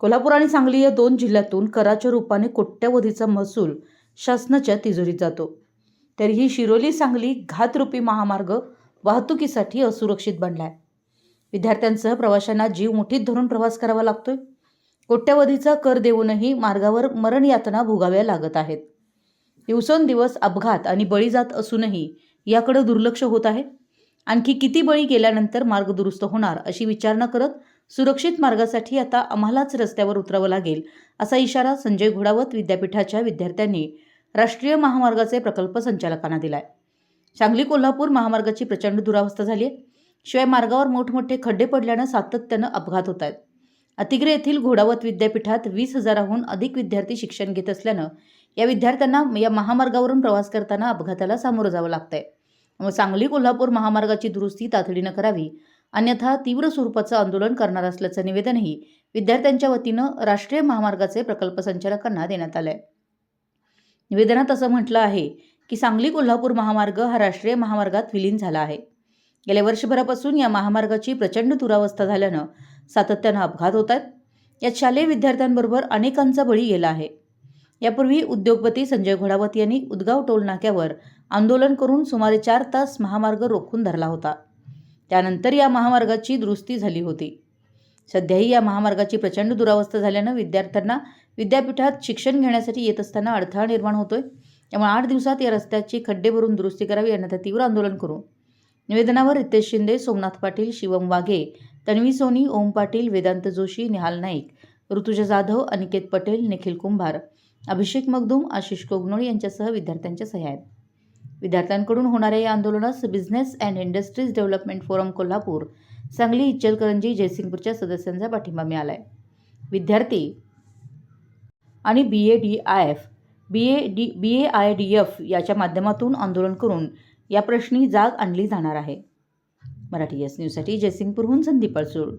कोल्हापूर आणि सांगली या दोन जिल्ह्यातून कराच्या रूपाने कोट्यवधीचा महसूल शासनाच्या तिजोरीत जातो. तरीही शिरोली सांगली घातरूपी महामार्ग वाहतुकीसाठी असुरक्षित बनलाय. विद्यार्थ्यांसह प्रवाशांना जीव मुठीत धरून प्रवास करावा लागतोय. कोट्यवधीचा कर देऊनही मार्गावर मरण यातना भोगाव्या लागत आहेत. दिवसेंदिवस अपघात आणि बळी जात असूनही याकडे दुर्लक्ष होत आहे. आणखी किती बळी गेल्यानंतर मार्ग दुरुस्त होणार अशी विचारणा करत सुरक्षित मार्गासाठी आता आम्हालाच रस्त्यावर उतरावं लागेल असा इशारा संजय घोडावत विद्यापीठाच्या विद्यार्थ्यांनी राष्ट्रीय महामार्गाचे प्रकल्प संचालकांना दिलाय. सांगली कोल्हापूर महामार्गाची प्रचंड दुरावस्था झाली आहे. शिवाय मार्गावर मोठमोठे खड्डे पडल्यानं सातत्यानं अपघात होत आहेत. अतिग्रे येथील घोडावत विद्यापीठात वीस हजाराहून अधिक विद्यार्थी शिक्षण घेत असल्यानं या विद्यार्थ्यांना या महामार्गावरून प्रवास करताना अपघाताला सामोरं जावं लागतंय. मग सांगली कोल्हापूर महामार्गाची दुरुस्ती तातडीनं करावी अन्यथा तीव्र स्वरूपाचं आंदोलन करणार असल्याचं निवेदनही विद्यार्थ्यांच्या वतीनं राष्ट्रीय महामार्गाचे प्रकल्प संचालकांना देण्यात आलंय. निवेदनात असं म्हटलं आहे की सांगली कोल्हापूर महामार्ग हा राष्ट्रीय महामार्गात विलीन झाला आहे. गेल्या वर्षभरापासून या महामार्गाची प्रचंड दुरावस्था झाल्यानं सातत्यानं अपघात होत आहेत. यात शालेय विद्यार्थ्यांबरोबर अनेकांचा बळी गेला आहे. यापूर्वी उद्योगपती संजय घोडावत यांनी उदगाव टोल नाक्यावर आंदोलन करून सुमारे चार तास महामार्ग रोखून धरला होता. त्यानंतर या महामार्गाची दुरुस्ती झाली होती. सध्याही या महामार्गाची प्रचंड दुरावस्था झाल्यानं विद्यार्थ्यांना विद्यापीठात शिक्षण घेण्यासाठी येत असताना अडथळा निर्माण होतोय. त्यामुळे आठ दिवसात या रस्त्याची खड्डे भरून दुरुस्ती करावी अन्यथा तीव्र आंदोलन करू. निवेदनावर रितेश शिंदे सोमनाथ पाटील शिवम वाघे तन्वी सोनी ओम पाटील वेदांत जोशी निहाल नाईक ऋतुजा जाधव अनिकेत पटेल निखिल कुंभार अभिषेक मगदूम आशिष कोगनोळ यांच्यासह विद्यार्थ्यांच्या सह्या आहेत. विद्यार्थ्यांकडून होणाऱ्या या आंदोलनास business and industries development forum Kolhapur Sangli Ichalkaranji जयसिंगपूरच्या सदस्यांचा पाठिंबा मिळाला आहे विद्यार्थी आणि B A D I F B A D B A I D F याच्या माध्यमातून आंदोलन करून या प्रश्नी जाग आणली जाणार आहे. मराठी एस न्यूजसाठी जयसिंगपूरहून संदीप अडसूळ.